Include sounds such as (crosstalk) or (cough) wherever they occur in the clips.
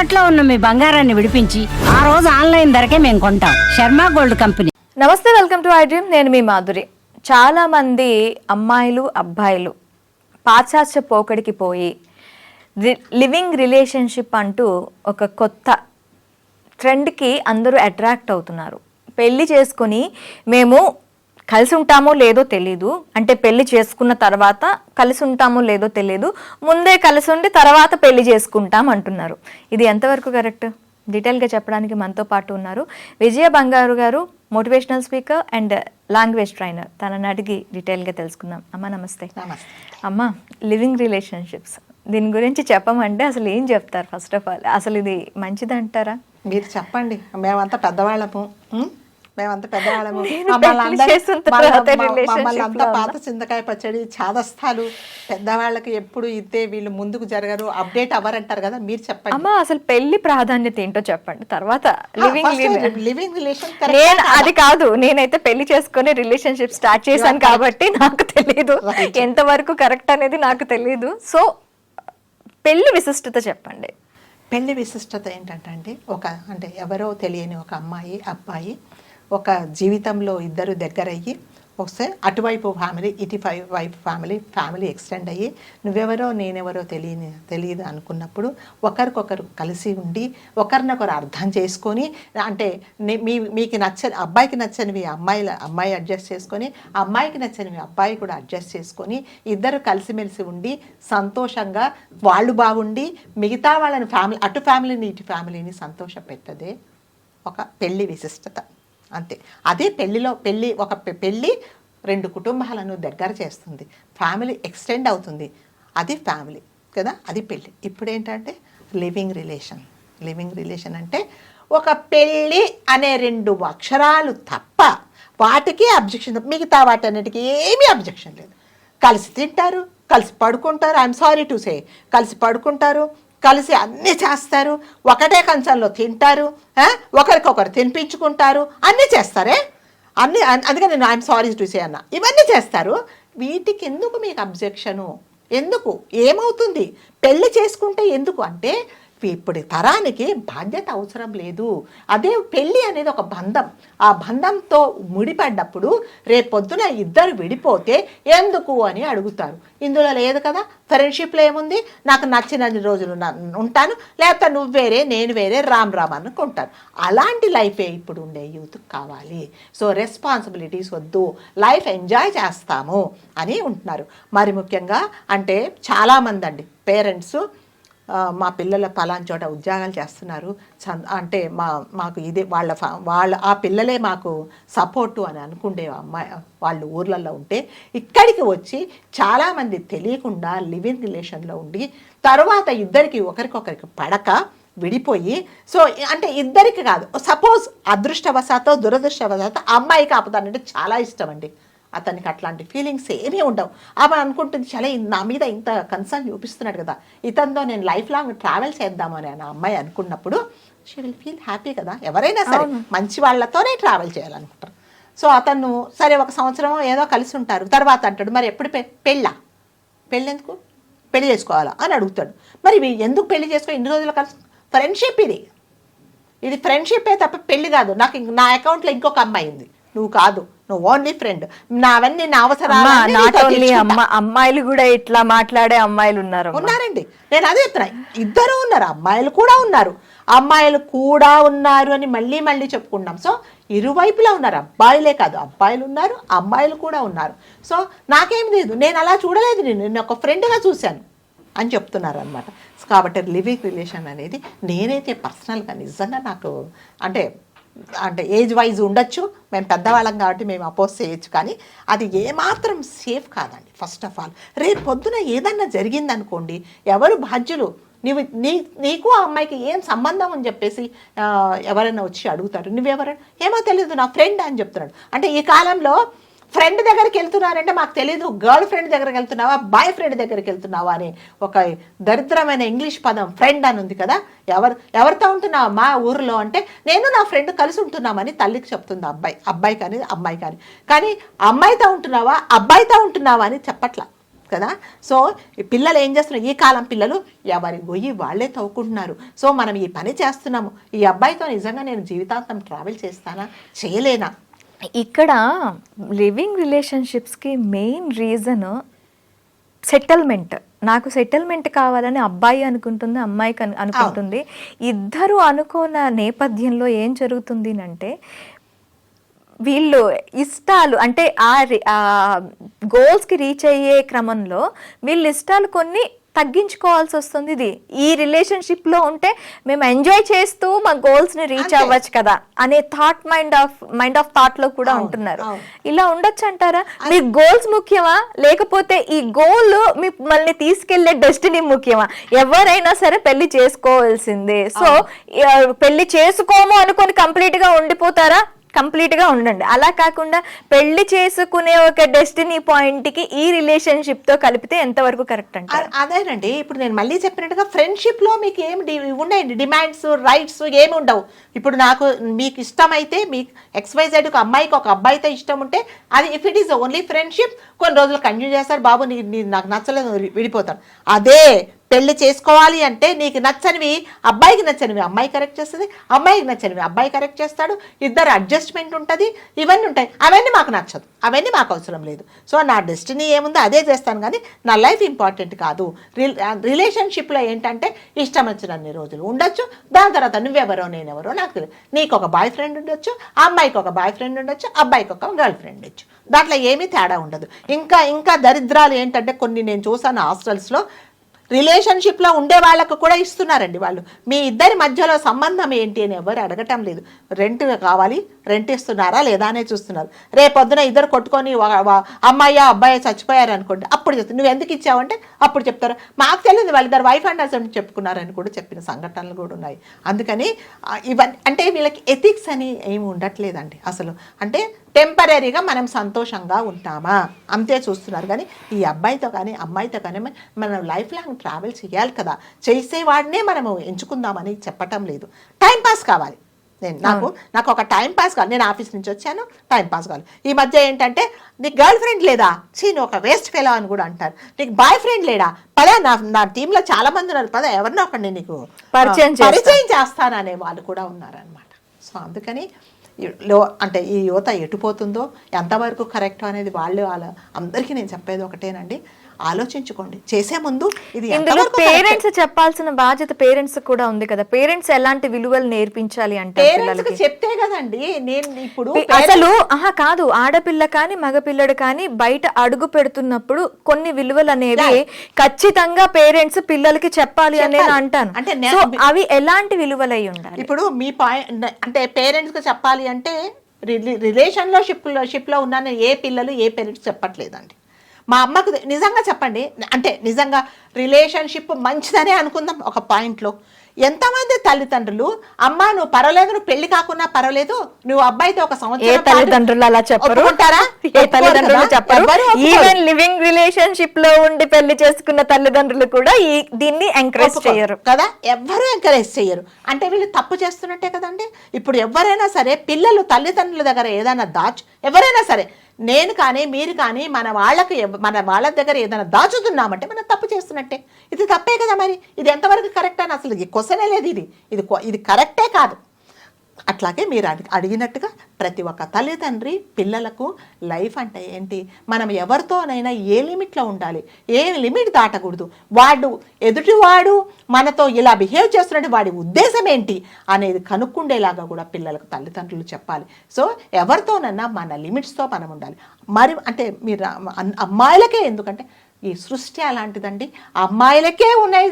తాకట్లో ఉన్న మీ బంగారాన్ని విడిపించి ఆ రోజు ఆన్లైన్ ధరకే మేము కొంటాం. Sharma gold company. నమస్తే వెల్కమ్ టు ఐ డ్రీమ్. నేను మీ మాధురి. చాలా మంది అమ్మాయిలు అబ్బాయిలు పాశ్చాత్య పోకడికి పోయి లివింగ్ రిలేషన్షిప్ అంటూ ఒక కొత్త ట్రెండ్కి అందరూ అట్రాక్ట్ అవుతున్నారు. పెళ్ళి చేసుకొని మేము కలిసి ఉంటామో లేదో తెలీదు. అంటే పెళ్ళి చేసుకున్న తర్వాత కలిసి ఉంటామో లేదో తెలియదు ముందే కలిసి ఉండి తర్వాత పెళ్ళి చేసుకుంటాం అంటున్నారు. ఇది ఎంతవరకు కరెక్ట్? డీటెయిల్గా చెప్పడానికి మనతో పాటు ఉన్నారు Vijaya Bangaru garu motivational speaker and language trainer. తనని అడిగి డీటెయిల్గా తెలుసుకుందాం. అమ్మ నమస్తే. అమ్మ లివింగ్ రిలేషన్షిప్స్. దీని గురించి చెప్పమంటే అసలు ఏం చెప్తారు ఫస్ట్ ఆఫ్ ఆల్? అసలు ఇది మంచిదంటారా? మీరు చెప్పండి. మేమంతా పెద్దవాళ్ళము? మేమంతా పెద్దవాళ్ళము. మమ్మల్ని అంతా పాత చింతకాయ పచ్చడి చాదస్తాలు పెద్దవాళ్ళకి ఎప్పుడు ఇద్దే వీళ్ళు ముందుకు జరగరు అప్డేట్ అవ్వరంటారు కదా మీరు చెప్పండి. అమ్మ అసలు పెళ్ళి ప్రాధాన్యత ఏంటో చెప్పండి. తర్వాత లివింగ్ లివింగ్ రిలేషన్ నేను అది కాదు నేనైతే పెళ్ళి చేసుకుని రిలేషన్షిప్ స్టార్ట్ చేశాను కాబట్టి నాకు తెలియదు ఎంతవరకు కరెక్ట్ అనేది నాకు తెలియదు సో పెళ్ళి విశిష్టత చెప్పండి. పెళ్ళి విశిష్టత ఏంటంటే ఒక అంటే ఎవరో తెలియని ఒక అమ్మాయి అబ్బాయి ఒక జీవితంలో ఇద్దరు దగ్గరయ్యి వస్తే అటువైపు ఫ్యామిలీ ఇటు వైపు ఫ్యామిలీ ఫ్యామిలీ ఎక్స్టెండ్ అయ్యి నువ్వెవరో నేనెవరో తెలియని తెలియదు అనుకున్నప్పుడు ఒకరికొకరు కలిసి ఉండి ఒకరినొకరు అర్థం చేసుకొని అంటే మీ మీకు నచ్చని అబ్బాయికి నచ్చనివి అమ్మాయిల అమ్మాయి అడ్జస్ట్ చేసుకొని అమ్మాయికి నచ్చనివి అబ్బాయి కూడా అడ్జస్ట్ చేసుకొని ఇద్దరు కలిసిమెలిసి ఉండి సంతోషంగా వాళ్ళు బాగుండి మిగతా వాళ్ళని ఫ్యామిలీ అటు ఫ్యామిలీని ఇటు ఫ్యామిలీని సంతోష పెట్టదే ఒక పెళ్ళి విశిష్టత. అంతే. అదే పెళ్ళిలో పెళ్ళి ఒక పెళ్ళి రెండు కుటుంబాలను దగ్గర చేస్తుంది. ఫ్యామిలీ ఎక్స్టెండ్ అవుతుంది. అది ఫ్యామిలీ కదా అది పెళ్ళి. ఇప్పుడు ఏంటంటే లివింగ్ రిలేషన్. లివింగ్ రిలేషన్ అంటే ఒక పెళ్ళి అనే రెండు అక్షరాలు తప్ప వాటికి అబ్జెక్షన్ మిగతా వాటన్నిటికీ ఏమీ అబ్జెక్షన్ లేదు. కలిసి తింటారు కలిసి పడుకుంటారు. ఐఎమ్ సారీ టు సే కలిసి పడుకుంటారు కలిసి అన్నీ చేస్తారు. ఒకటే కంచంలో తింటారు. ఒకరికొకరు తినిపించుకుంటారు. అన్నీ చేస్తారే? అన్నీ అందుకే అందుకని నేను ఐఎమ్ సారీ టు సే అన్న. ఇవన్నీ చేస్తారు. వీటికి ఎందుకు మీకు అబ్జెక్షను? ఎందుకు? ఏమవుతుంది? పెళ్ళి చేసుకుంటే ఎందుకు? అంటే ఇప్పుడు తరానికి బాధ్యత అవసరం లేదు. అదే పెళ్ళి అనేది ఒక బంధం. ఆ బంధంతో ముడిపడ్డప్పుడు రేపొద్దున ఇద్దరు విడిపోతే ఎందుకు అని అడుగుతారు. ఇందులో లేదు కదా? ఫ్రెండ్షిప్లో ఏముంది? నాకు నచ్చిన రోజులు ఉంటాను. లేకపోతే నువ్వు వేరే నేను వేరే రామ్ రామ్ అనుకుంటాను అలాంటి లైఫే ఇప్పుడు ఉండే యూత్ కావాలి. సో రెస్పాన్సిబిలిటీస్ వద్దు. లైఫ్ ఎంజాయ్ చేస్తాము అని ఉంటున్నారు. మరి ముఖ్యంగా అంటే చాలామంది అండి పేరెంట్స్ మా పిల్లల పలాన్ చోట ఉద్యోగాలు చేస్తున్నారు. అంటే మా మాకు ఇదే వాళ్ళ ఫా- వాళ్ళ ఆ పిల్లలే మాకు సపోర్టు అని అనుకుండే అమ్మాయి వాళ్ళు ఊర్లలో ఉంటే ఇక్కడికి వచ్చి చాలామంది తెలియకుండా లివింగ్ రిలేషన్లో ఉండి తర్వాత ఇద్దరికి ఒకరికొకరికి పడక విడిపోయి సో అంటే ఇద్దరికి కాదు సపోజ్ అదృష్టవశాతో దురదృష్టవశాతో అమ్మాయికి ఆపుతానంటే చాలా ఇష్టం అండి. అతనికి అట్లాంటి ఫీలింగ్స్ ఏమీ ఉండవు. ఆమె అనుకుంటుంది చాలా నా మీద ఇంత కన్సర్న్ చూపిస్తున్నాడు కదా. ఇతనితో నేను లైఫ్ లాంగ్ ట్రావెల్ చేద్దామని ఆ అమ్మాయి అనుకున్నప్పుడు షీ విల్ ఫీల్ హ్యాపీ కదా. ఎవరైనా సరే మంచి వాళ్ళతోనే ట్రావెల్ చేయాలనుకుంటారు. సో అతను సరే ఒక సంవత్సరం ఏదో కలిసి ఉంటారు. తర్వాత అంటాడు మరి ఎప్పుడు పె పెళ్ళా? పెళ్ళి ఎందుకు పెళ్ళి చేసుకోవాలా? అని అడుగుతాడు. మరి ఎందుకు పెళ్ళి చేసుకో? ఇన్ని రోజులు కలిసి ఫ్రెండ్షిప్ ఇది. ఇది ఫ్రెండ్షిప్పే తప్ప పెళ్ళి కాదు. నాకు నా అకౌంట్లో ఇంకొక అమ్మాయి ఉంది. నువ్వు కాదు. నువ్వు ఓన్లీ ఫ్రెండ్ నావన్నీ నా అవసరాలు అమ్మాయిలు కూడా ఇట్లా మాట్లాడే అమ్మాయిలు ఉన్నారు ఉన్నారండి. నేను అదే చెప్తున్నా. ఇద్దరు ఉన్నారు అమ్మాయిలు కూడా ఉన్నారు. అమ్మాయిలు కూడా ఉన్నారు అని మళ్ళీ మళ్ళీ చెప్పుకున్నాం సో ఇరువైపులా ఉన్నారు. అబ్బాయిలే కాదు అబ్బాయిలు ఉన్నారు అమ్మాయిలు కూడా ఉన్నారు. సో నాకేం లేదు. నేను అలా చూడలేదు నేను నేను ఒక ఫ్రెండ్గా చూశాను అని చెప్తున్నారు అనమాట కాబట్టి లివింగ్ రిలేషన్ అనేది నేనైతే పర్సనల్గా నిజంగా నాకు అంటే అంటే ఏజ్ వైజ్ ఉండొచ్చు. మేము పెద్దవాళ్ళం కాబట్టి మేము అపోజ్ చేయొచ్చు. కానీ అది ఏమాత్రం సేఫ్ కాదండి. ఫస్ట్ ఆఫ్ ఆల్ రేపు పొద్దున ఏదన్నా జరిగిందనుకోండి ఎవరు బాధ్యులు? నీవు నీ నీకు ఆ అమ్మాయికి ఏం సంబంధం అని చెప్పేసి ఎవరైనా వచ్చి అడుగుతారు. నువ్వెవరైనా ఏమో తెలియదు నా ఫ్రెండ్ అని చెప్తున్నాడు. అంటే ఈ కాలంలో ఫ్రెండ్ దగ్గరికి వెళ్తున్నారంటే మాకు తెలియదు గర్ల్ ఫ్రెండ్ దగ్గరికి వెళ్తున్నావా? బాయ్ ఫ్రెండ్ దగ్గరికి వెళ్తున్నావా అని ఒక దరిద్రమైన ఇంగ్లీష్ పదం ఫ్రెండ్ అని ఉంది కదా. ఎవరు ఎవరితో ఉంటున్నావా? మా ఊరిలో అంటే నేను నా ఫ్రెండ్ కలిసి ఉంటున్నామని తల్లికి చెప్తుంది అబ్బాయి. అబ్బాయి కానీ అమ్మాయి కానీ. కానీ అమ్మాయితో ఉంటున్నావా? అబ్బాయితో ఉంటున్నావా అని చెప్పట్లా కదా. సో ఈ పిల్లలు ఏం చేస్తున్నారు? ఈ కాలం పిల్లలు ఎవరి గొయ్యి వాళ్ళే తవ్వుకుంటున్నారు. సో మనం ఈ పని చేస్తున్నాము. ఈ అబ్బాయితో నిజంగా నేను జీవితాంతం ట్రావెల్ చేస్తానా? చేయలేనా? ఇక్కడ లివింగ్ రిలేషన్షిప్స్కి మెయిన్ రీజన్ సెటిల్మెంట్. నాకు సెటిల్మెంట్ కావాలని అబ్బాయి అనుకుంటుంది అమ్మాయి కను- అనుకుంటుంది. ఇద్దరు అనుకున్న నేపథ్యంలో ఏం జరుగుతుంది అంటే వీళ్ళు ఇష్టాలు అంటే ఆ రి- ఆ గోల్స్కి రీచ్ అయ్యే క్రమంలో వీళ్ళ ఇష్టాలు కొన్ని తగ్గించుకోవాల్సి వస్తుంది ఇది ఈ రిలేషన్షిప్లో ఉంటే మేము ఎంజాయ్ చేస్తూ మా గోల్స్ని రీచ్. అవ్వచ్చు కదా అనే thought mind of mind of థాట్లో కూడా ఉంటున్నారు. ఇలా ఉండొచ్చు అంటారా? మీ గోల్స్ ముఖ్యమా? లేకపోతే ఈ గోల్ మిమ్మల్ని తీసుకెళ్ళే డెస్టినీ ముఖ్యమా? ఎవరైనా సరే పెళ్ళి చేసుకోవాల్సిందే. సో పెళ్ళి చేసుకోము అనుకొని కంప్లీట్గా ఉండిపోతారా? కంప్లీట్గా ఉండండి. అలా కాకుండా పెళ్ళి చేసుకునే ఒక డెస్టినీ పాయింట్కి ఈ రిలేషన్షిప్తో కలిపితే ఎంతవరకు కరెక్ట్ అంటారు? అ- అదేనండి. ఇప్పుడు నేను మళ్ళీ చెప్పినట్టుగా ఫ్రెండ్షిప్లో మీకు ఏం డి- ఉన్నాయండి డిమాండ్స్ రైట్స్ ఏమి ఉండవు. ఇప్పుడు నాకు మీకు ఇష్టమైతే మీకు ఎక్స్వైజెడ్కి అమ్మాయికి ఒక అబ్బాయితో ఇష్టం ఉంటే అది if it is only friendship కొన్ని రోజులు కంటిన్యూ చేస్తారు. బాబు నాకు నచ్చలేదు విడి- విడిపోతాను. అదే పెళ్ళి చేసుకోవాలి అంటే నీకు నచ్చనివి అబ్బాయికి నచ్చనివి అమ్మాయి కరెక్ట్ చేస్తుంది అమ్మాయికి నచ్చనివి అబ్బాయి కరెక్ట్ చేస్తాడు ఇద్దరు అడ్జస్ట్మెంట్ ఉంటుంది ఇవన్నీ ఉంటాయి. అవన్నీ మాకు నచ్చదు అవన్నీ మాకు అవసరం లేదు. సో నా డెస్టినీ ఏముందో అదే చేస్తాను కానీ నా లైఫ్ ఇంపార్టెంట్ కాదు. రిలేషన్షిప్లో ఏంటంటే ఇష్టం వచ్చినన్ని రోజులు ఉండొచ్చు దాని తర్వాత నువ్వెవరో నేనెవరో నాకు తెలియదు నీకు ఒక బాయ్ ఫ్రెండ్ ఉండొచ్చు అమ్మాయికి ఒక బాయ్ ఫ్రెండ్ ఉండొచ్చు అబ్బాయికి ఒక గర్ల్ ఫ్రెండ్ ఉండొచ్చు. దాంట్లో ఏమీ తేడా ఉండదు. ఇంకా ఇంకా దరిద్రాలు ఏంటంటే కొన్ని నేను చూసాను హాస్టల్స్లో రిలేషన్షిప్లో ఉండే వాళ్ళకు కూడా ఇస్తున్నారండి వాళ్ళు. మీ ఇద్దరి మధ్యలో సంబంధం ఏంటి అని ఎవరు అడగటం లేదు. రెంట్ కావాలి రెంట్ ఇస్తున్నారా లేదా అనే చూస్తున్నారు. రేపొద్దున ఇద్దరు కొట్టుకొని అమ్మాయి అబ్బాయి చచ్చిపోయారు అనుకోండి అప్పుడు చెప్తారు. నువ్వు ఎందుకు ఇచ్చావంటే అప్పుడు చెప్తారు. మాకు తెలియదు వాళ్ళిద్దరు వైఫ్ అండ్ హస్బెండ్ చెప్పుకున్నారని కూడా చెప్పిన సంఘటనలు కూడా ఉన్నాయి. అందుకని ఇవన్నీ అంటే వీళ్ళకి ఎథిక్స్ అని ఏమి ఉండట్లేదండి అసలు. అంటే టెంపరీగా మనం సంతోషంగా ఉంటామా? అంతే చూస్తున్నారు కానీ ఈ అబ్బాయితో కానీ అమ్మాయితో కానీ మనం లైఫ్ లాంగ్ ట్రావెల్ చేయాలి కదా. చేసేవాడినే మనము ఎంచుకుందామని చెప్పటం లేదు. టైం పాస్ కావాలి. నేను నాకు నాకు ఒక టైం పాస్ కావాలి. నేను ఆఫీస్ నుంచి వచ్చాను టైం పాస్ కావాలి. ఈ మధ్య ఏంటంటే నీకు గర్ల్ ఫ్రెండ్ లేదా? చీ నువ్వు ఒక వేస్ట్ ఫెలో అని కూడా అంటారు. నీకు బాయ్ ఫ్రెండ్ లేడా? పదా నా నా టీంలో చాలా మంది ఉన్నారు. పదా ఎవరినో ఒకరిని నీకు పరిచయం. పరిచయం చేస్తాననే వాళ్ళు కూడా ఉన్నారనమాట సో అందుకని లో అంటే ఈ యువత ఎటుపోతుందో ఎంతవరకు కరెక్ట్ అనేది వాళ్ళు వాళ్ళ అందరికీ నేను చెప్పేది ఒకటేనండి. ఆలోచించుకోండి. చేసే ముందు ఇది ఇందులో? పేరెంట్స్ చెప్పాల్సిన బాధ్యత పేరెంట్స్ కూడా ఉంది కదా. పేరెంట్స్ ఎలాంటి విలువలు నేర్పించాలి అంటే పేరెంట్స్ పిల్లలకి? కి చెప్తే కదండి నేను ఇప్పుడు అసలు ఆహా కాదు. ఆడపిల్ల కానీ మగపిల్లడు కానీ బయట అడుగు పెడుతున్నప్పుడు కొన్ని విలువలు అనేవి ఖచ్చితంగా పేరెంట్స్ పిల్లలకి చెప్పాలి అని నేను. అంటాను. అంటే అవి ఎలాంటి విలువలు అయి ఉండాలి? ఇప్పుడు మీ పాయింట్ అంటే పేరెంట్స్కి చెప్పాలి అంటే రిలేషన్లో షిప్లో షిప్లో ఉన్న ఏ పిల్లలు ఏ పేరెంట్స్ చెప్పట్లేదండి. మా అమ్మకు నిజంగా చెప్పండి. అంటే నిజంగా రిలేషన్షిప్ మంచిదనే అనుకుందాం ఒక పాయింట్లో. ఎంతమంది తల్లిదండ్రులు అమ్మా నువ్వు పర్వాలేదు నువ్వు పెళ్ళి కాకున్నా పర్వాలేదు నువ్వు అబ్బాయితో ఒక సంవత్సరం తల్లిదండ్రులు అలా చెప్పరు? ఏ తల్లిదండ్రులు? చెప్పరు. ఈవెన్ లివింగ్ రిలేషన్షిప్లో ఉండి పెళ్ళి చేసుకున్న తల్లిదండ్రులు కూడా ఈ దీన్ని ఎంకరేజ్ చేయరు కదా ఎవ్వరూ ఎంకరేజ్ చేయరు అంటే వీళ్ళు తప్పు చేస్తున్నట్టే కదండి ఇప్పుడు ఎవరైనా సరే పిల్లలు తల్లిదండ్రుల దగ్గర ఏదైనా దాచు ఎవరైనా సరే నేను కానీ మీరు కానీ మన వాళ్ళకి మన వాళ్ళ దగ్గర ఏదైనా దాచుతున్నామంటే మనం తప్పు చేస్తున్నట్టే. ఇది తప్పే కదా మరి? ఇది ఎంతవరకు కరెక్ట్ అని అసలు క్వశ్చనే లేదు ఇది. ఇది కొ- ఇది కరెక్టే కాదు. అట్లాగే మీరు అడిగినట్టుగా ప్రతి ఒక్క తల్లిదండ్రి పిల్లలకు లైఫ్ అంటే ఏంటి? మనం ఎవరితోనైనా ఏ లిమిట్లో ఉండాలి? ఏ లిమిట్ దాటకూడదు? వాడు ఎదుటివాడు మనతో ఇలా బిహేవ్ చేస్తున్నట్టు వాడి ఉద్దేశం ఏంటి? అనేది కనుక్కుండేలాగా కూడా పిల్లలకు తల్లిదండ్రులు చెప్పాలి. సో ఎవరితోనన్నా మన లిమిట్స్తో మనం ఉండాలి. మరి అంటే మీరు అమ్మాయిలకే ఎందుకంటే ఈ సృష్టి అలాంటిదండి. అమ్మాయిలకే ఉన్నాయి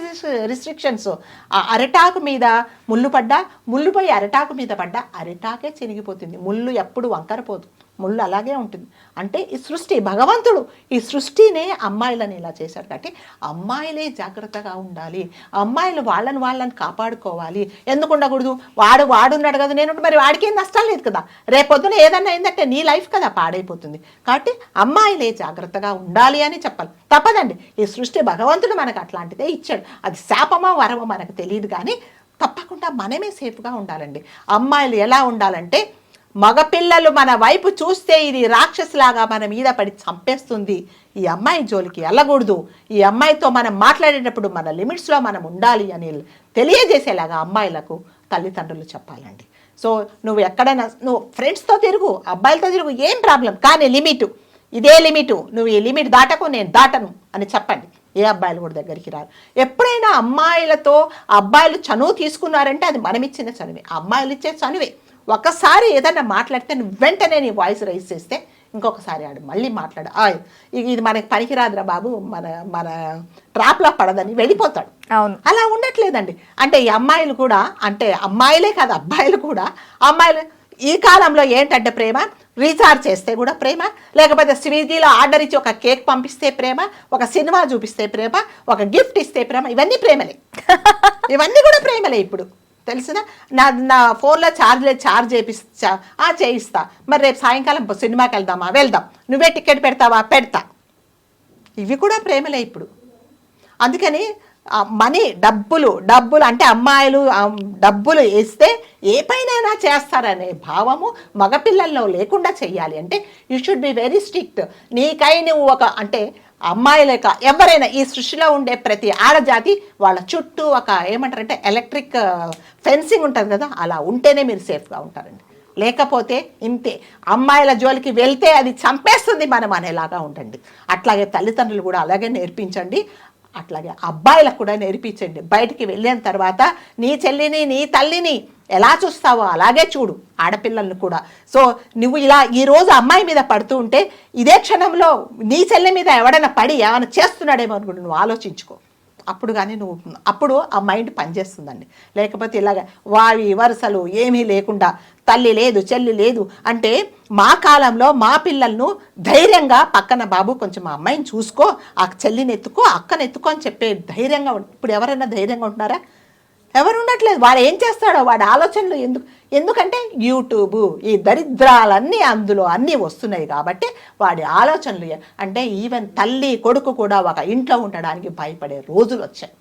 రిస్ట్రిక్షన్స్ ఆ అరటాకు మీద ముళ్ళు పడ్డా ముళ్ళు పోయి అరటాకు మీద పడ్డా అరటాకే చినిగిపోతుంది. ముళ్ళు ఎప్పుడు వంకరపోదు. ముళ్ళు అలాగే ఉంటుంది. అంటే ఈ సృష్టి భగవంతుడు ఈ సృష్టినే అమ్మాయిలని ఇలా చేశాడు కాబట్టి అమ్మాయిలే జాగ్రత్తగా ఉండాలి. అమ్మాయిలు వాళ్ళని వాళ్ళని కాపాడుకోవాలి. ఎందుకు ఉండకూడదు వాడు వాడున్నాడు కదా నేను మరి వాడికి ఏం నష్టం లేదు కదా? రేపొద్దున ఏదన్నా అయిందంటే నీ లైఫ్ కదా పాడైపోతుంది. కాబట్టి అమ్మాయిలే జాగ్రత్తగా ఉండాలి అని చెప్పాలి. తప్పదండి. ఈ సృష్టి భగవంతుడు మనకు అట్లాంటిదే ఇచ్చాడు. అది శాపమా వరమో మనకు తెలియదు కానీ తప్పకుండా మనమే సేఫ్గా ఉండాలండి. అమ్మాయిలు ఎలా ఉండాలంటే మగపిల్లలు మన వైపు చూస్తే ఇది రాక్షసులాగా మన మీద పడి చంపేస్తుంది. ఈ అమ్మాయి జోలికి వెళ్ళకూడదు. ఈ అమ్మాయితో మనం మాట్లాడేటప్పుడు మన లిమిట్స్లో మనం ఉండాలి అని తెలియజేసేలాగా అమ్మాయిలకు తల్లిదండ్రులు చెప్పాలండి. సో నువ్వు ఎక్కడైనా నువ్వు ఫ్రెండ్స్తో తిరుగు అబ్బాయిలతో తిరుగు ఏం ప్రాబ్లం? కానీ లిమిట్ ఇదే లిమిటు నువ్వు ఈ లిమిట్ దాటకు నేను దాటను అని చెప్పండి. ఏ అబ్బాయిలు కూడా దగ్గరికి రారు. ఎప్పుడైనా అమ్మాయిలతో అబ్బాయిలు చనువు తీసుకున్నారంటే అది మనం ఇచ్చిన చనువే. అమ్మాయిలు ఇచ్చే చనువే. ఒకసారి ఏదైనా మాట్లాడితే నువ్వు వెంటనే నీ వాయిస్ రైజ్ చేస్తే ఇంకొకసారి ఆడు మళ్ళీ మాట్లాడు. "ఆ, ఇది ఇది మనకి పనికిరాదురా బాబు మన మన ట్రాప్లో పడదని వెళ్ళిపోతాడు. అవును. అలా ఉండట్లేదండి. అంటే ఈ అమ్మాయిలు కూడా అంటే అమ్మాయిలే కాదు అబ్బాయిలు కూడా అమ్మాయిలు ఈ కాలంలో ఏంటంటే ప్రేమ? రీఛార్జ్ చేస్తే కూడా ప్రేమ లేకపోతే స్విగ్గీలో ఆర్డర్ ఇచ్చి ఒక కేక్ పంపిస్తే ప్రేమ ఒక సినిమా చూపిస్తే ప్రేమ ఒక గిఫ్ట్ ఇస్తే ప్రేమ ఇవన్నీ ప్రేమలే. (laughs) ఇవన్నీ కూడా ప్రేమలే ఇప్పుడు. తెలిసిన? నా నా ఫోన్లో ఛార్జ్ లేదు ఛార్జ్ చేపిస్తా ఆ చేయిస్తా. మరి రేపు సాయంకాలం సినిమాకి వెళ్దామా? వెళ్దాం. నువ్వే టికెట్ పెడతావా? పెడతా. ఇవి కూడా ప్రేమలే ఇప్పుడు. అందుకని మనీ డబ్బులు డబ్బులు అంటే అమ్మాయిలు డబ్బులు వేస్తే ఏ పైనైనా చేస్తారనే భావము మగపిల్లల్లో లేకుండా చెయ్యాలి. అంటే you should be very strict నీకై నువ్వు ఒక అంటే అమ్మాయిలేక ఎవరైనా ఈ సృష్టిలో ఉండే ప్రతి ఆడజాతి వాళ్ళ చుట్టూ ఒక ఏమంటారంటే ఎలక్ట్రిక్ ఫెన్సింగ్ ఉంటుంది కదా అలా ఉంటేనే మీరు సేఫ్గా ఉంటారండి. లేకపోతే ఇంతే అమ్మాయిల జోలికి వెళ్తే అది చంపేస్తుంది మనం అనేలాగా ఉండండి. అట్లాగే తల్లిదండ్రులు కూడా అలాగే నేర్పించండి. అట్లాగే అబ్బాయిలకు కూడా నేర్పించండి. బయటికి వెళ్ళిన తర్వాత నీ చెల్లిని నీ తల్లిని ఎలా చూస్తావో అలాగే చూడు ఆడపిల్లల్ని కూడా. సో నువ్వు ఇలా ఈ రోజు అమ్మాయి మీద పడుతూ ఉంటే ఇదే క్షణంలో నీ చెల్లి మీద ఎవడైనా పడి ఏమైనా చేస్తున్నాడేమో అనుకుంటు నువ్వు ఆలోచించుకో. అప్పుడు కానీ నువ్వు అప్పుడు ఆ మైండ్ పనిచేస్తుందండి. లేకపోతే ఇలాగ వావి వరుసలు ఏమీ లేకుండా తల్లి లేదు చెల్లి లేదు అంటే మా కాలంలో మా పిల్లలను ధైర్యంగా పక్కన బాబు కొంచెం మా అమ్మాయిని చూసుకో ఆ చెల్లిని ఎత్తుకో అక్కని ఎత్తుకో అని చెప్పే ధైర్యంగా ఇప్పుడు ఎవరైనా ధైర్యంగా ఉంటున్నారా? ఎవరు ఉండట్లేదు వాడు ఏం చేస్తాడో వాడి ఆలోచనలు ఎందుకు? ఎందుకంటే యూట్యూబ్ ఈ దరిద్రాలన్నీ అందులో అన్నీ వస్తున్నాయి కాబట్టి వాడి ఆలోచనలు అంటే ఈవెన్ తల్లి కొడుకు కూడా ఒక ఇంట్లో ఉండడానికి భయపడే రోజులు వచ్చాయి.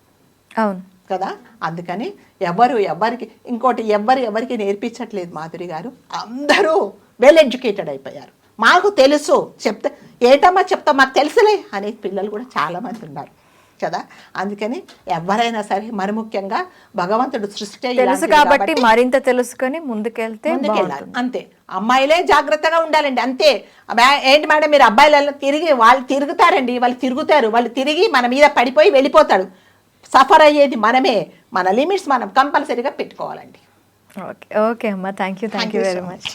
అవును. కదా? అందుకని ఎవరు ఎవరికి ఇంకోటి ఎవరు ఎవరికి నేర్పించట్లేదు మాధురి గారు. అందరూ వెల్ ఎడ్యుకేటెడ్ అయిపోయారు. మాకు తెలుసు చెప్తే ఏటమ్మా చెప్తా మాకు తెలుసులే అనే పిల్లలు కూడా చాలామంది ఉన్నారు. కదా? అందుకని ఎవరైనా సరే మరి ముఖ్యంగా భగవంతుడు సృష్టి తెలుసు కాబట్టి మరింత తెలుసుకొని ముందుకెళ్తే ముందుకెళ్ళాలి. అంతే. అమ్మాయిలే జాగ్రత్తగా ఉండాలండి. అంతే. ఏంటి మేడం మీరు అబ్బాయిలలో తిరిగి వాళ్ళు తిరుగుతారండి. వాళ్ళు తిరుగుతారు. వాళ్ళు తిరిగి మన మీద పడిపోయి వెళ్ళిపోతాడు. సఫర్ అయ్యేది మనమే. మన లిమిట్స్ మనం కంపల్సరీగా పెట్టుకోవాలండి. ఓకే. ఓకే అమ్మా. Thank you thank you very much.